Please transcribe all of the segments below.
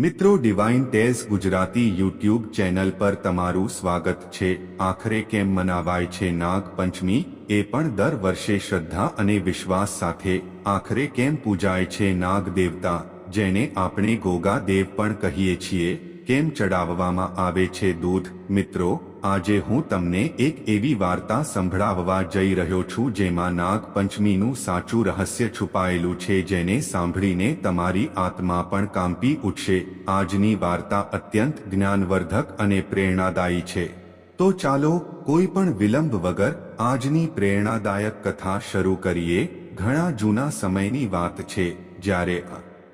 મિત્રો ડિવાઇન ટેઝ Gujarati YouTube channel પર તમારું સ્વાગત છે. આખરે કેમ મનાવાય છે નાગ પંચમી એ પણ દર વર્ષે શ્રદ્ધા અને વિશ્વાસ સાથે. આખરે કેમ પૂજાય છે નાગ દેવતા જેને આપણે ગોગા દેવ પણ કહીએ છીએ. કેમ ચડાવવામાં આવે છે દૂધ? મિત્રો આજે હું તમને એક એવી વાર્તા સંભળાવવા જઈ રહ્યો છું જેમાં નાગ પંચમીનું સાચું રહસ્ય છુપાયેલું છે જેને સાંભળીને તમારી આત્મા પણ કાંપી ઉઠશે. આજની વાર્તા અત્યંત જ્ઞાનવર્ધક અને પ્રેરણાદાયી છે. તો ચાલો, કોઈ પણ વિલંબ વગર આજની પ્રેરણાદાયક કથા શરૂ કરીએ. ઘણા જૂના સમયની વાત છે. જ્યારે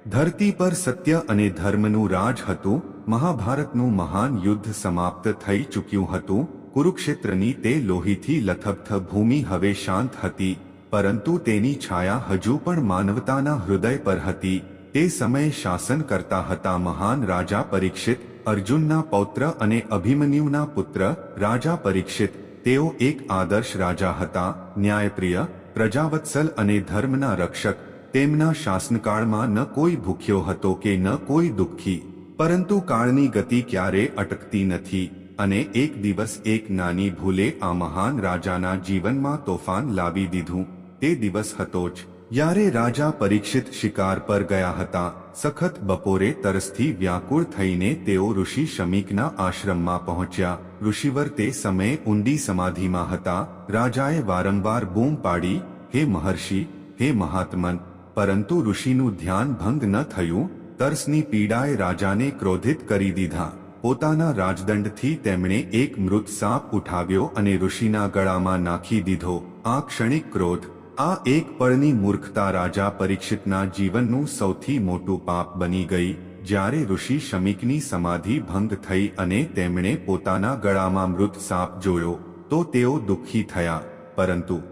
ધરતી પર સત્ય અને ધર્મનું રાજ હતું મહાભારતનું મહાન યુદ્ધ સમાપ્ત થઈ ચૂક્યું હતું. કુરુક્ષેત્રની તે લોહીથી લથબથ ભૂમિ હવે શાંત હતી, પરંતુ તેની છાયા હજુ પણ માનવતાના હૃદય પર હતી. તે સમયે શાસન કરતા હતા મહાન રાજા પરીક્ષિત, અર્જુનના પૌત્ર અને અભિમન્યુના પુત્ર રાજા પરીક્ષિત. તેઓ એક આદર્શ રાજા હતા, ન્યાયપ્રિય, પ્રજાવત્સલ અને ધર્મના રક્ષક. તેમના શાસનકાળમાં ન કોઈ ભૂખ્યો હતો કે ન કોઈ દુઃખી. પરંતુ કાળની ગતિ ક્યારે અટકતી નથી અને એક દિવસ એક નાની ભૂલે આ મહાન રાજાના જીવનમાં તોફાન લાવી દીધું. તે દિવસ હતો જ યારે રાજા પરીક્ષિત શિકાર પર ગયા હતા. સખત બપોરે તરસથી વ્યાકુળ થઈને તેઓ ઋષિ શમીકના આશ્રમમાં પહોંચ્યા. ઋષિવર તે સમયે ઊંડી સમાધિમાં હતા. રાજાએ વારંવાર બૂમ પાડી, હે મહર્ષિ, હે મહાત્મન, પરંતુ ઋષિનું ધ્યાન ભંગ ન થયું તર્સની પીડાએ રાજાને ક્રોધિત કરી દીધા. પોતાના રાજદંડથી તેમણે એક મૃત સાપ ઉઠાવ્યો અને ઋષિના ગળામાં નાખી દીધો. આ ક્ષણિક ક્રોધ, આ એક પળની મૂર્ખતા રાજા પરીક્ષિતના જીવનનું સૌથી મોટું પાપ બની ગઈ, જ્યારે ઋષિ શમિકની સમાધિ ભંગ થઈ અને તેમણે પોતાના ગળામાં મૃત સાપ જોયો, તો તેઓ દુઃખી થયા. પરંતુ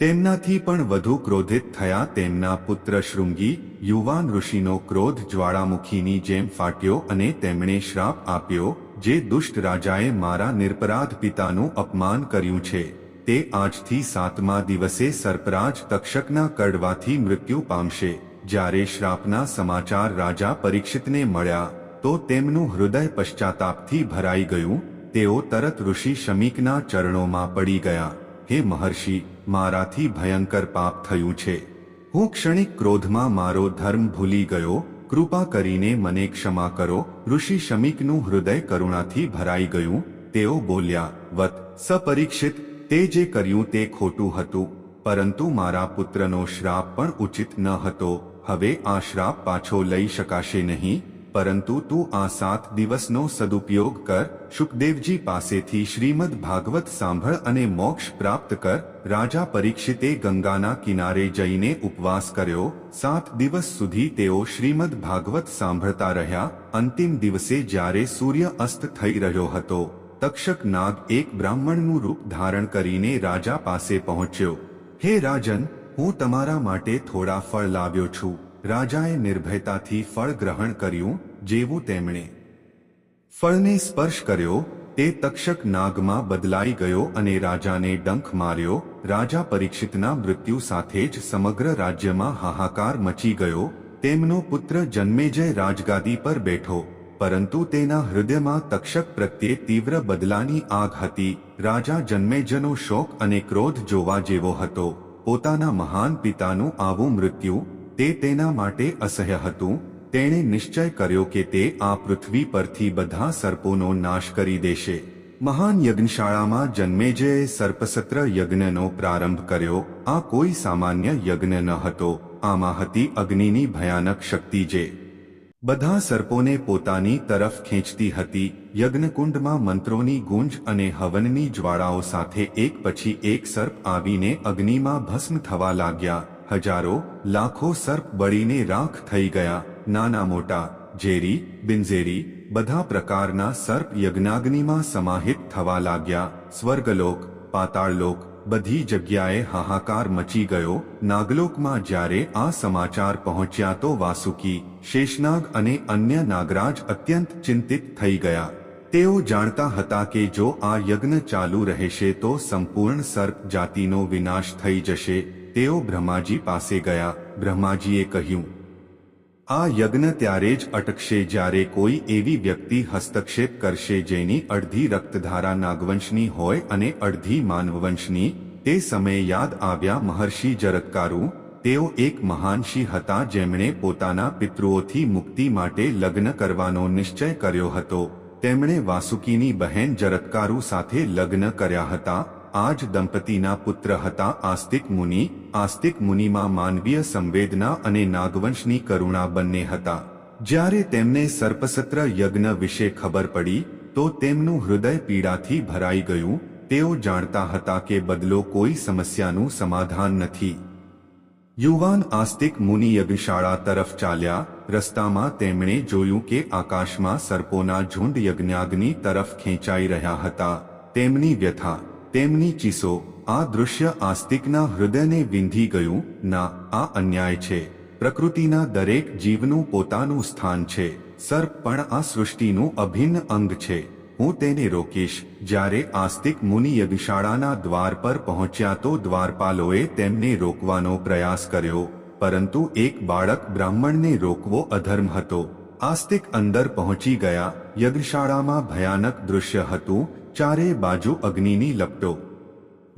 તેમનાથી પણ વધુ ક્રોધિત થયા તેમના પુત્ર શૃંગી, યુવાન ઋષિનો ક્રોધ જ્વાળામુખીની જેમ ફાટ્યો અને તેમણે શ્રાપ આપ્યો, જે દુષ્ટ રાજાએ મારા નિરપરાધ પિતાનું અપમાન કર્યું છે. તે આજથી સાતમા દિવસે સર્પરાજ તક્ષકના કડવાથી મૃત્યુ પામશે. જ્યારે શ્રાપના સમાચાર રાજા પરીક્ષિતને મળ્યા, તો તેમનું હૃદય પશ્ચાતાપથી ભરાઈ ગયું, તેઓ તરત ઋષિ શમીકના ચરણોમાં પડી ગયા. હે મહર્ષિ, મારાથી ભયંકર પાપ થયું છે. હું ક્ષણિક ક્રોધમાં મારો ધર્મ ભૂલી ગયો, કૃપા કરીને મને ક્ષમા કરો. ઋષિ શમિકનું હૃદય કરુણાથી ભરાઈ ગયું, તેઓ બોલ્યા, વત, સપરીક્ષિત, તે જે કર્યું તે ખોટું હતું, પરંતુ મારા પુત્રનો શ્રાપ પણ ઉચિત ન હતો. હવે આ શ્રાપ પાછો લઈ શકાશે નહીં. પરંતુ તું આ સાત દિવસનો સદુપયોગ કર. સુખદેવજી પાસેથી શ્રીમદ ભાગવત સાંભળ અને મોક્ષ પ્રાપ્ત કર. રાજા પરીક્ષિતે ગંગાના કિનારે જઈને ઉપવાસ કર્યો. સાત દિવસ સુધી તેઓ શ્રીમદ ભાગવત સાંભળતા રહ્યા. અંતિમ દિવસે જ્યારે સૂર્ય અસ્ત થઈ રહ્યો હતો, તક્ષક નાગ એક બ્રાહ્મણનું રૂપ ધારણ કરીને રાજા પાસે પહોંચ્યો. હે રાજન, હું તમારા માટે થોડા ફળ લાવ્યો છું. રાજાએ નિર્ભયતાથી ફળ ગ્રહણ કર્યું જેવું તેમણે ફળને સ્પર્શ કર્યો, તે તક્ષક નાગમાં બદલાઈ ગયો અને રાજાને ડંખ માર્યો. રાજા પરીક્ષિતના મૃત્યુ સાથે જ સમગ્ર રાજ્યમાં હાહાકાર મચી ગયો. તેમનો પુત્ર જન્મેજય રાજગાદી પર બેઠો, પરંતુ તેના હૃદયમાં તક્ષક પ્રત્યે તીવ્ર બદલાની આગ હતી. રાજા જન્મેજનો શોક અને ક્રોધ જોવા જેવો હતો. પોતાના મહાન પિતાનું આવું મૃત્યુ તે તેના માટે અસહ્ય હતું. તેણે નિશ્ચય કર્યો કે તે આ પૃથ્વી પરથી બધા સર્પોનો નાશ કરી દેશે. મહાન યજ્ઞશાળામાં જન્મેજયે સર્પસત્ર યજ્ઞનો પ્રારંભ કર્યો, આ કોઈ સામાન્ય યજ્ઞ ન હતો. આમાં હતી અગ્નિની ભયાનક શક્તિ જે બધા સર્પોને પોતાની તરફ ખેંચતી હતી. યજ્ઞકુંડમાં મંત્રોની ગુંજ અને હવનની જ્વાળાઓ સાથે એક પછી એક સર્પ આવીને અગ્નિમાં ભસ્મ થવા લાગ્યા. હજારો લાખો સર્પ બળીને રાખ થઈ ગયા. નાના મોટા ઝેરી, બિનઝેરી, બધા પ્રકારના સર્પ યજ્ઞાગ્નિમાં સમાહિત થવા લાગ્યા. સ્વર્ગલોક, પાતાળલોક, બધી જગ્યાએ હાહાકાર મચી ગયો. નાગલોકમાં જ્યારે આ સમાચાર પહોંચ્યા તો વાસુકી, શેષનાગ અને અન્ય નાગરાજ અત્યંત ચિંતિત થઈ ગયા. તેઓ જાણતા હતા કે જો આ યજ્ઞ ચાલુ રહેશે તો સંપૂર્ણ સર્પ જાતિનો વિનાશ થઈ જશે. તેઓ બ્રહ્માજી પાસે ગયા. બ્રહ્માજીએ કહ્યું, આ યજ્ઞ ત્યારે જ અટકશે જ્યારે કોઈ એવી વ્યક્તિ હસ્તક્ષેપ કરશે જેની અડધી રક્તધારા નાગવંશની હોય અને અડધી માનવવંશની. તે સમયે યાદ આવ્યા મહર્ષિ જરત્કારુ. તેઓ એક મહાનશી હતા જેમણે પોતાના પિતૃઓથી મુક્તિ માટે લગ્ન કરવાનો નિશ્ચય કર્યો હતો. તેમણે વાસુકીની બહેન જરત્કારુ સાથે લગ્ન કર્યા હતા. આ જ દંપતીના પુત્ર હતા આસ્તિક મુનિ. આસ્તિક મુનિમાં માનવીય સંવેદના અને નાગવંશની કરુણા બંને હતા. જ્યારે તેમને સર્પસત્ર યજ્ઞ વિશે ખબર પડી, તો તેમનું હૃદય પીડાથી ભરાઈ ગયું. તેઓ જાણતા હતા કે બદલો કોઈ સમસ્યાનું સમાધાન નથી. યુવાન આસ્તિક મુનિ યજ્ઞશાળા તરફ ચાલ્યા. રસ્તામાં તેમણે જોયું કે આકાશમાં સર્પોના ઝુંડ યજ્ઞાગ્નિ તરફ ખેંચાઈ રહ્યા હતા. તેમની વ્યથા તેમની ચીસો આ દૃશ્ય આસ્તિકના હૃદયને વિંધી ગયું, ના, આ અન્યાય છે. પ્રકૃતિના દરેક જીવનું પોતાનું સ્થાન છે. સર્પ પણ આ સૃષ્ટિનું અભિન્ન અંગ છે. હું તેને રોકીશ. જ્યારે આસ્તિક મુનિ યજ્ઞશાળાના દ્વાર પર પહોંચ્યા તો દ્વારપાલોએ તેમને રોકવાનો પ્રયાસ કર્યો, પરંતુ એક બાળક બ્રાહ્મણને રોકવો અધર્મ હતો. આસ્તિક અંદર પહોંચી ગયા. યજ્ઞશાળામાં ભયાનક દૃશ્ય હતું. ચારે બાજુ અગ્નિની લપટો.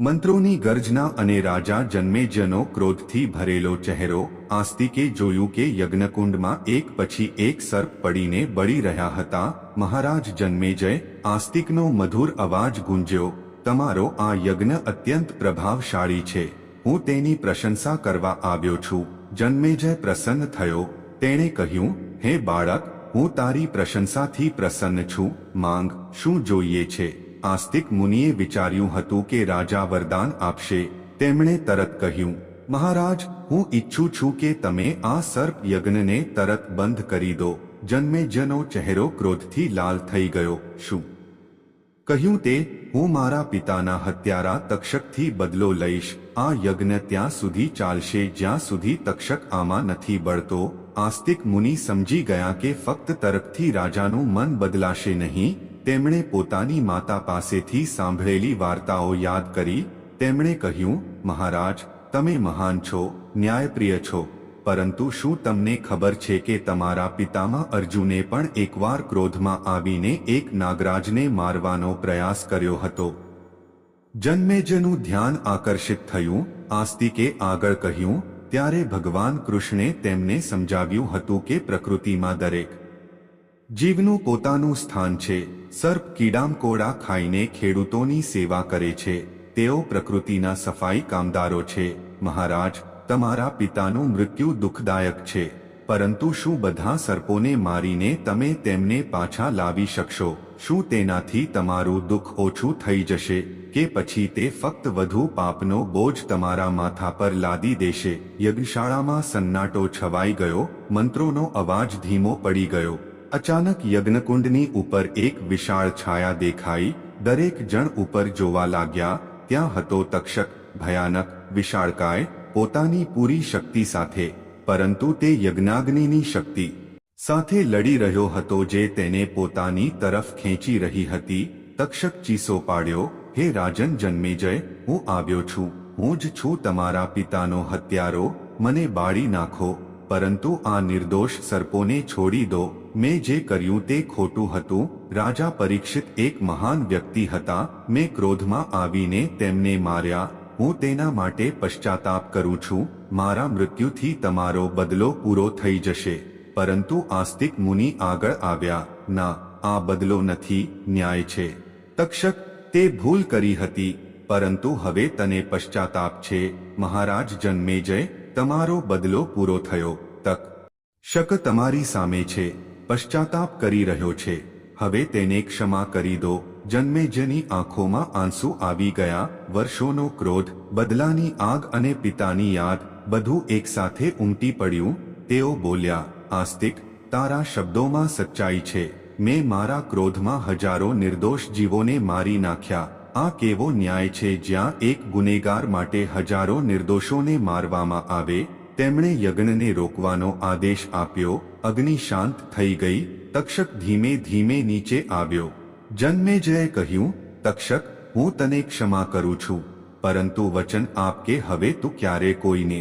મંત્રોની ગર્જના અને રાજા જન્મેજનો ક્રોધથી ભરેલો ચહેરો, આસ્તિકે જોયું કે યજ્ઞકુંડમાં એક પછી એક સર્પ પડીને બળી રહ્યા હતા, મહારાજ જન્મેજય, આસ્તિકનો મધુર અવાજ ગુંજ્યો, તમારો આ યજ્ઞ અત્યંત પ્રભાવશાળી છે. હું તેની પ્રશંસા કરવા આવ્યો છું. જન્મેજય પ્રસન્ન થયો. તેણે કહ્યું, હે બાળક, હું તારી પ્રશંસાથી પ્રસન્ન છું. માંગ, શું જોઈએ છે? આસ્તિક મુનિએ વિચાર્યું હતું કે રાજા વરદાન આપશે તેમણે તરત કહ્યું મહારાજ હું ઈચ્છું છું કે તમે આ સર્પ યજ્ઞને તરત બંધ કરી દો જન્મેજયનો ચહેરો ક્રોધથી લાલ થઈ ગયો શું કહ્યું તે હું મારા પિતાના હત્યારા તક્ષકથી બદલો લઈશ આ યજ્ઞ ત્યાં સુધી ચાલશે જ્યાં સુધી તક્ષક આમાં નથી બળતો આસ્તિક મુનિ સમજી ગયા કે ફક્ત તરફથી રાજાનું મન બદલાશે નહીં તેમણે પોતાની માતા પાસેથી સાંભળેલી વાર્તાઓ યાદ કરી, તેમણે કહ્યું, મહારાજ, તમે મહાન છો, ન્યાયપ્રિય છો, પરંતુ શું તમને ખબર છે કે તમારા પિતામાં અર્જુને પણ એકવાર ક્રોધમાં આવીને એક નાગરાજને મારવાનો પ્રયાસ કર્યો હતો? જન્મેજનું ધ્યાન આકર્ષિત થયું, આસ્તિકે આગળ કહ્યું, ત્યારે ભગવાન કૃષ્ણે તેમને સમજાવ્યું હતું કે પ્રકૃતિમાં દરેક જીવનું પોતાનું સ્થાન છે. સર્પ કીડામકોડા ખાઈને ખેડૂતોની સેવા કરે છે. તેઓ પ્રકૃતિના સફાઈ કામદારો છે. મહારાજ, તમારા પિતાનું મૃત્યુ દુઃખદાયક છે. પરંતુ શું બધા સર્પોને મારીને તમે તેમને પાછા લાવી શકશો? શું તેનાથી તમારું દુઃખ ઓછું થઈ જશે કે પછી તે ફક્ત વધુ પાપનો બોજ તમારા માથા પર લાદી દેશે? યજ્ઞશાળામાં સન્નાટો છવાઈ ગયો. મંત્રોનો અવાજ ધીમો પડી ગયો. અચાનક યજ્ઞકુંડની ઉપર એક વિશાળ છાયા દેખાઈ, દરેક જણ ઉપર જોવા લાગ્યા, ત્યાં હતો તક્ષક, ભયાનક, વિશાળકાય, પોતાની પૂરી શક્તિ સાથે, પરંતુ તે યજ્ઞાગ્નિની શક્તિ સાથે લડી રહ્યો હતો જે તેને પોતાની તરફ ખેંચી રહી હતી. તક્ષક ચીસો પાડ્યો, હે રાજન જન્મેજય હું આવ્યો છું. હું જ છું તમારા પિતાનો હત્યારો. મને બાળી નાખો. પરંતુ આ નિર્દોષ સર્પોને છોડી દો. મેં જે કર્યું તે ખોટું હતું. રાજા પરીક્ષિત એક મહાન વ્યક્તિ હતા. મેં ક્રોધમાં આવીને તેમને માર્યા. હું તેના માટે પશ્ચાતાપ કરું છું. મારા મૃત્યુથી તમારો બદલો પૂરો થઈ જશે. પરંતુ આસ્તિક મુનિ આગળ આવ્યા. ના, આ બદલો નથી. ન્યાય છે. તક્ષક, તે ભૂલ કરી હતી. પરંતુ હવે તને પશ્ચાતાપ છે. મહારાજ જન્મેજય તમારો બદલો પૂરો થયો, તક. શક તમારી સામે છે, પશ્ચાતાપ કરી રહ્યો છે. હવે તેને ક્ષમા કરી દો. જન્મેજની આંખોમાં આંસુ આવી ગયા, વર્ષોનો ક્રોધ, બદલાની આગ અને પિતાની યાદ, બધું એકસાથે ઉમટી પડ્યું, તેઓ બોલ્યા, આસ્તિક, તારા શબ્દોમાં સચ્ચાઈ છે. મેં મારા ક્રોધમાં હજારો નિર્દોષ જીવોને મારી નાખ્યા. આ કેવો ન્યાય છે જ્યાં એક ગુનેગાર માટે હજારો નિર્દોષોને મારવામાં આવે, તેમણે યજ્ઞને રોકવાનો આદેશ આપ્યો, અગ્નિ શાંત થઈ ગઈ, તક્ષક ધીમે ધીમે નીચે આવ્યો. જન્મેજયે કહ્યું, તક્ષક, હું તને ક્ષમા કરું છું, પરંતુ વચન આપ કે હવે તું ક્યારે કોઈને?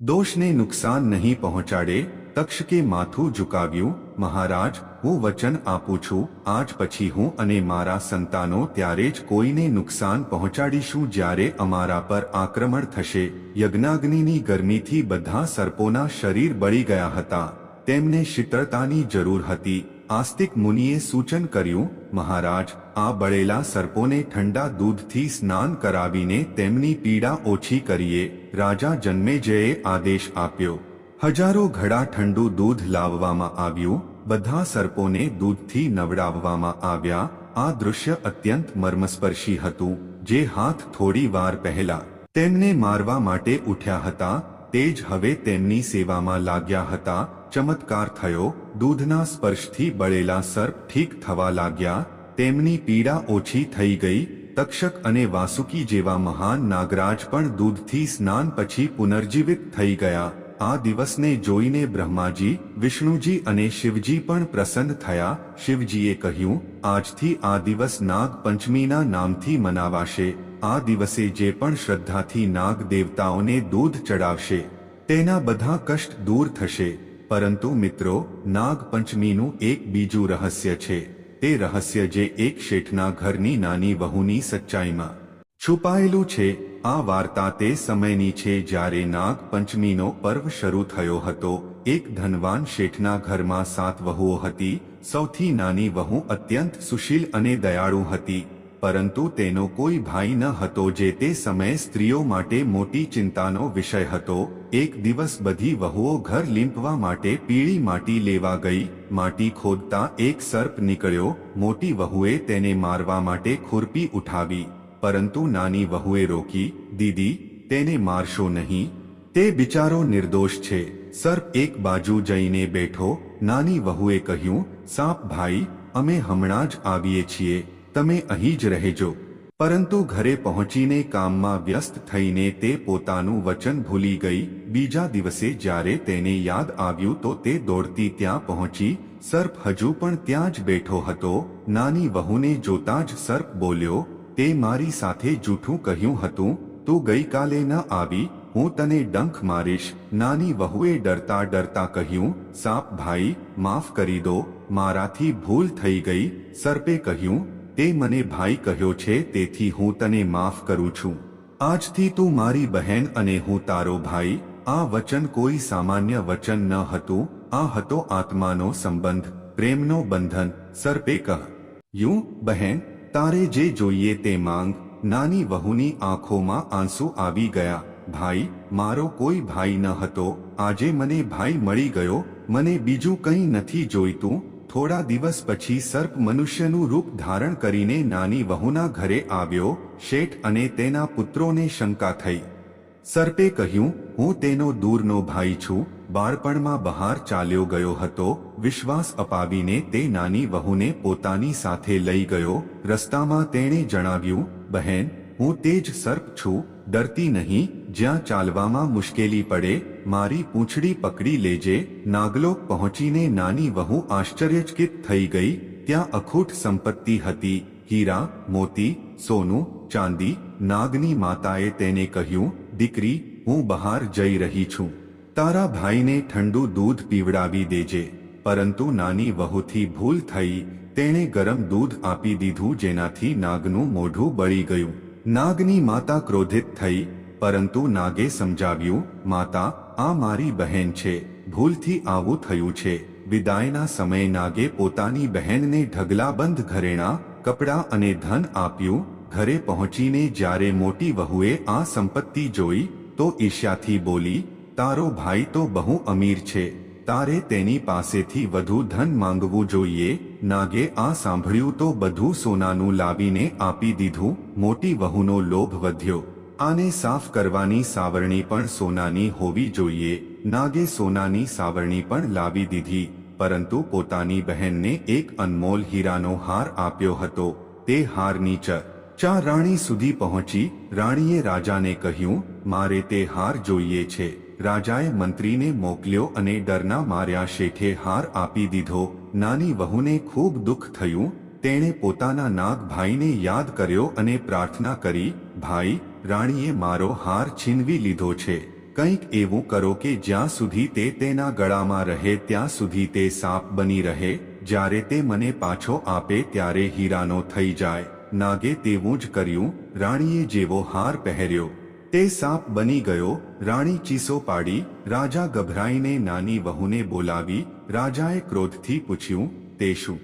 દોષને નુકસાન નહીં પહોંચાડે. તક્ષકે માથું ઝુકાવ્યું મહારાજ, હું વચન આપું છું, આજ પછી હું અને મારા સંતાનો ત્યારે જ કોઈને નુકસાન પહોંચાડીશું જ્યારે અમારા પર આક્રમણ થશે. યજ્ઞાગ્નિની ગરમીથી બધા સર્પોના શરીર બળી ગયા હતા. તેમને શીતળતાની જરૂર હતી. આસ્તિક મુનિએ સૂચન કર્યું, મહારાજ, આ બળેલા સર્પોને ઠંડા દૂધથી સ્નાન કરાવીને તેમની પીડા ઓછી કરીએ. રાજા જન્મેજયે આદેશ આપ્યો. હજારો ઘડા ઠંડુ દૂધ લાવવામાં આવ્યું, બધા સર્પોને દૂધથી નવડાવવામાં આવ્યા, આ દૃશ્ય અત્યંત મર્મસ્પર્શી હતું, જે હાથ થોડી વાર પહેલા તેમને મારવા માટે ઉઠ્યા હતા, તે જ હવે તેમની સેવામાં લાગ્યા હતા, ચમત્કાર થયો, દૂધના સ્પર્શથી બળેલા સર્પ ઠીક થવા લાગ્યા, તેમની પીડા ઓછી થઈ ગઈ, તક્ષક અને વાસુકી જેવા મહાન નાગરાજ પણ દૂધથી સ્નાન પછી પુનર્જીવિત થઈ ગયા. આ દિવસને જોઈને બ્રહ્માજી, વિષ્ણુજી અને શિવજી પણ પ્રસન્ન થયા. શિવજીએ કહ્યું, આજથી આ દિવસ નાગ પંચમીના નામથી મનાવાશે. આ દિવસે જે પણ શ્રદ્ધાથી નાગ દેવતાઓને દૂધ ચડાવશે, તેના બધા કષ્ટ દૂર થશે. પરંતુ મિત્રો નાગ પંચમીનું એક બીજું રહસ્ય છે. તે રહસ્ય જે એક શેઠના ઘરની નાની વહુની સચ્ચાઈમાં છુપાયેલું છે. આ વાર્તા તે સમયની છે જ્યારે નાગ પંચમીનો પર્વ શરૂ થયો હતો. એક ધનવાન શેઠના ઘરમાં સાત વહુઓ હતી. સૌથી નાની વહુ અત્યંત સુશીલ અને દયાળુ હતી. પરંતુ તેનો કોઈ ભાઈ ન હતો જે તે સમયે સ્ત્રીઓ માટે મોટી ચિંતાનો વિષય હતો. એક દિવસ બધી વહુઓ ઘર લીંપવા માટે પીળી માટી લેવા ગઈ. માટી ખોદતા એક સર્પ નીકળ્યો. મોટી વહુએ તેને મારવા માટે ખુરપી ઉઠાવી. પરંતુ નાની વહુએ રોકી, દીદી, તેને મારશો નહીં. તે બિચારો નિર્દોષ છે. સર્પ એક બાજુ જઈને બેઠો, નાની વહુએ કહ્યું, સાપ ભાઈ, અમે હમણાં જ આવીએ છીએ. તમે અહીં જ રહેજો. પરંતુ ઘરે પહોંચીને કામમાં વ્યસ્ત થઈને તે પોતાનું વચન ભૂલી ગઈ. બીજા દિવસે જ્યારે તેને યાદ આવ્યું તો તે દોડતી ત્યાં પહોંચી. સર્પ હજુ પણ ત્યાં જ બેઠો હતો. નાની વહુને જોતા જ સર્પ બોલ્યો તે મારી સાથે જૂઠું કહ્યું હતું, તું ગઈકાલે ન આવી, હું તને ડંખ મારીશ. નાની વહુએ ડરતા ડરતા કહ્યું, સાપ ભાઈ, માફ કરી દો, મારાથી ભૂલ થઈ ગઈ. સર્પે કહ્યું, તે મને ભાઈ કહ્યો છે, તેથી હું તને માફ કરું છું. આજથી તું મારી બહેન અને હું તારો ભાઈ. આ વચન કોઈ સામાન્ય વચન ન હતું, આ હતો આત્માનો સંબંધ, પ્રેમનો બંધન. સર્પે કહ યું, બહેન તારે જે જોઈએ તે માંગ, નાની વહુની આંખોમાં આંસુ આવી ગયા. ભાઈ, મારો કોઈ ભાઈ ન હતો. આજે મને ભાઈ મળી ગયો. મને બીજું કંઈ નથી જોઈતું. થોડા દિવસ પછી સર્પ મનુષ્યનું રૂપ ધારણ કરીને નાની વહુના ઘરે આવ્યો. શેઠ અને તેના પુત્રોને શંકા થઈ. સર્પે કહ્યું, હું તેનો દૂરનો ભાઈ છું. બાળપણમાં બહાર ચાલ્યો ગયો હતો, વિશ્વાસ અપાવીને તે નાની વહુને પોતાની સાથે લઈ ગયો, રસ્તામાં તેણે જણાવ્યું, બહેન, હું તે જ સર્પ છું, ડરતી નહીં, જ્યાં ચાલવામાં મુશ્કેલી પડે, મારી પૂંછડી પકડી લેજે. નાગલોક પહોંચીને નાની વહુ આશ્ચર્યચકિત થઈ ગઈ, ત્યાં અખૂટ સંપત્તિ હતી, હીરા, મોતી, સોનું, ચાંદી, નાગની માતાએ તેને કહ્યું, દીકરી, હું બહાર જઈ રહી છું. તારા ભાઈને ઠંડુ દૂધ પીવડાવી દેજે, પરંતુ નાની વહુથી ભૂલ થઈ, તેણે ગરમ દૂધ આપી દીધું જેનાથી નાગનું મોઢું બળી ગયું. નાગની માતા ક્રોધિત થઈ, પરંતુ નાગે સમજાવ્યું, માતા, આ મારી બહેન છે, ભૂલથી આવું થયું છે. વિદાયના સમયે નાગે પોતાની બહેનને ઢગલાબંધ ઘરેણા, કપડાં અને ધન આપ્યું. ઘરે પહોંચીને જ્યારે મોટી વહુએ આ સંપત્તિ જોઈ, તો ઈર્ષ્યાથી બોલી તારો ભાઈ તો બહુ અમીર છે, તારે તેની પાસેથી વધુ ધન માંગવું જોઈએ, નાગે આ સાંભળ્યું તો બધું સોનાનું લાવીને આપી દીધું, મોટી વહુનો લોભ વધ્યો, આને સાફ કરવાની સાવરણી પણ સોનાની હોવી જોઈએ, નાગે સોનાની સાવરણી પણ લાવી દીધી, પરંતુ પોતાની બહેનને એક અનમોલ હીરાનો હાર આપ્યો હતો, તે હાર નીચ ચા રાણી સુધી પહોંચી, રાણીએ રાજાને કહ્યું, મારે તે હાર જોઈએ છે. રાજાએ મંત્રીને મોકલ્યો અને ડરના માર્યા શેઠે હાર આપી દીધો. નાની વહુને ખૂબ દુઃખ થયું. તેણે પોતાના નાગ ભાઈને યાદ કર્યો અને પ્રાર્થના કરી, ભાઈ, રાણીએ મારો હાર છીનવી લીધો છે. કંઈક એવું કરો કે જ્યાં સુધી તે તેના ગળામાં રહે, ત્યાં સુધી તે સાપ બની રહે. જ્યારે તે મને પાછો આપે, ત્યારે હીરાનો થઈ જાય. નાગે તેવું જ કર્યું. રાણીએ જેવો હાર પહેર્યો. તે સાપ બની ગયો, રાણી ચીસો પાડી, રાજા ગભરાઈને નાની વહુને બોલાવી, રાજાએ ક્રોધથી પૂછ્યું, તે શું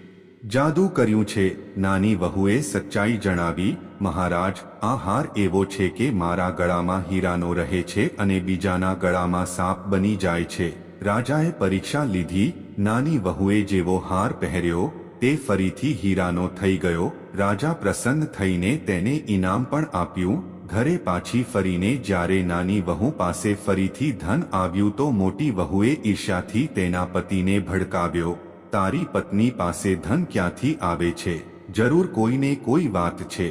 જાદુ કર્યું છે? નાની વહુએ સચ્ચાઈ જણાવી, મહારાજ, આ હાર એવો છે કે મારા ગળામાં હીરાનો રહે છે અને બીજાના ગળામાં સાપ બની જાય છે. રાજાએ પરીક્ષા લીધી, નાની વહુએ જેવો હાર પહેર્યો, તે ફરીથી હીરાનો થઈ ગયો, રાજા પ્રસન્ન થઈને તેને ઇનામ પણ આપ્યું ઘરે પાછી ફરીને જ્યારે નાની વહુ પાસે ફરીથી ધન આવ્યું તો મોટી વહુએ ઈર્ષ્યાથી તેના પતિને ભડકાવ્યો, તારી પત્ની પાસે ધન ક્યાંથી આવે છે? જરૂર કોઈને કોઈ વાત છે.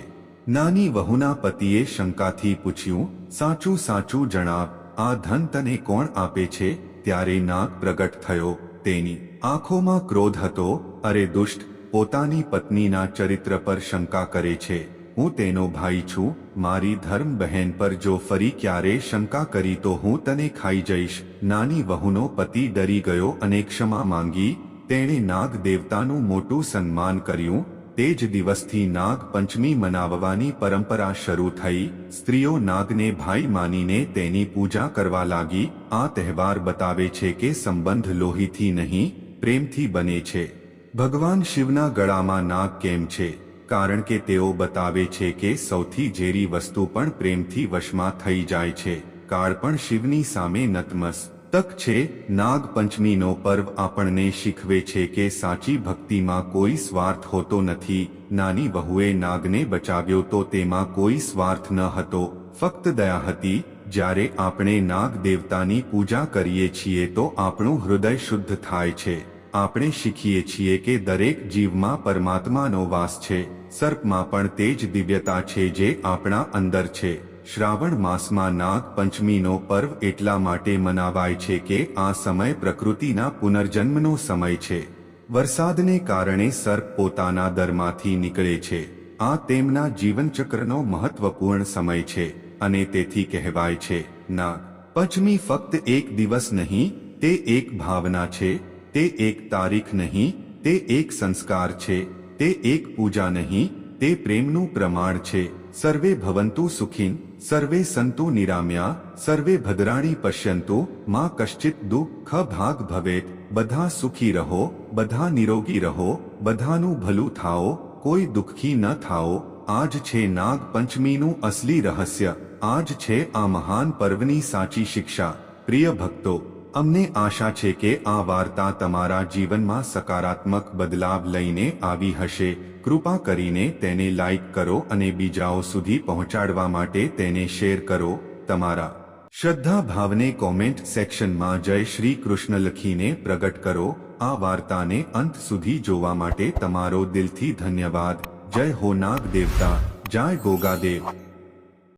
નાની વહુના પતિએ શંકાથી પૂછ્યું, સાચું સાચું જણાવ, આ ધન તને કોણ આપે છે? ત્યારે નાગ પ્રગટ થયો, તેની આંખોમાં ક્રોધ હતો, અરે દુષ્ટ, પોતાની પત્નીના ચરિત્ર પર શંકા કરે છે. હું તેનો ભાઈ છું, મારી ધર્મ બહેન પર જો ફરી ક્યારે શંકા કરી તો હું તને ખાઈ જઈશ. નાની વહુનો પતિ ડરી ગયો અને ક્ષમા માંગી, તેણે નાગ દેવતાનું મોટું સન્માન કર્યું. તે જ દિવસથી નાગ પંચમી મનાવવાની પરંપરા શરૂ થઈ. સ્ત્રીઓ નાગને ભાઈ માનીને તેની પૂજા કરવા લાગી. આ તહેવાર બતાવે છે કે સંબંધ લોહીથી નહીં, પ્રેમથી બને છે. ભગવાન શિવના ગળામાં નાગ કેમ છે? કારણ કે તેઓ બતાવે છે કે સૌથી ઝેરી વસ્તુ પણ પ્રેમથી વશમાં થઈ જાય છે. કાળ પણ શિવની સામે નતમસ તક છે. નાગ પંચમીનો પર્વ આપણને શીખવે છે કે સાચી ભક્તિમાં કોઈ સ્વાર્થ હોતો નથી. નાની વહુએ નાગને બચાવ્યો તો તેમાં કોઈ સ્વાર્થ ન હતો. ફક્ત દયા હતી. જ્યારે આપણે નાગ દેવતાની પૂજા કરીએ છીએ તો આપણું હૃદય શુદ્ધ થાય છે. આપણે શીખીએ છીએ કે દરેક જીવમાં પરમાત્માનો વાસ છે. સર્પમાં પણ તે જ દિવ્યતા છે જે આપણા અંદર છે. શ્રાવણ માસમાં નાગ પંચમીનો પર્વ એટલા માટે મનાવાય છે કે આ સમય પ્રકૃતિના પુનર્જન્મનો સમય છે. વરસાદને કારણે સર્પ પોતાના દરમાંથી નીકળે છે. આ તેમના જીવનચક્રનો મહત્વપૂર્ણ સમય છે અને તેથી કહેવાય છે, નાગ. પંચમી ફક્ત એક દિવસ નહીં, તે એક ભાવના છે, તે એક તારીખ નહીં, તે એક સંસ્કાર છે. તે એક પૂજા નહીં, તે પ્રેમનું પ્રમાણ છે. સર્વે ભવંતુ સુખીન, સર્વે સંતુ નિરામ્યા, સર્વે ભદ્રાણી પશ્યંતુ, માં કશ્ચિત દુઃખ ભાગ ભવેત. બધા સુખી રહો, બધા નિરોગી રહો, બધાનું ભલું થાઓ, કોઈ દુઃખી ન થાઓ. આજ છે નાગ પંચમીનું અસલી રહસ્ય. આજ છે આ મહાન પર્વની સાચી શિક્ષા. પ્રિય ભક્તો અમને આશા છે કે આ વાર્તા તમારા જીવનમાં સકારાત્મક બદલાવ લઈને આવી હશે. કૃપા કરીને તેને લાઇક કરો અને બીજાઓ સુધી પહોંચાડવા માટે તેને શેર કરો. તમારા શ્રદ્ધા ભાવને કોમેન્ટ સેક્શનમાં જય શ્રી કૃષ્ણ લખીને પ્રગટ કરો. આ વાર્તાને અંત સુધી જોવા માટે તમારો દિલથી ધન્યવાદ. જય હો નાગ દેવતા જય ગોગાદેવ.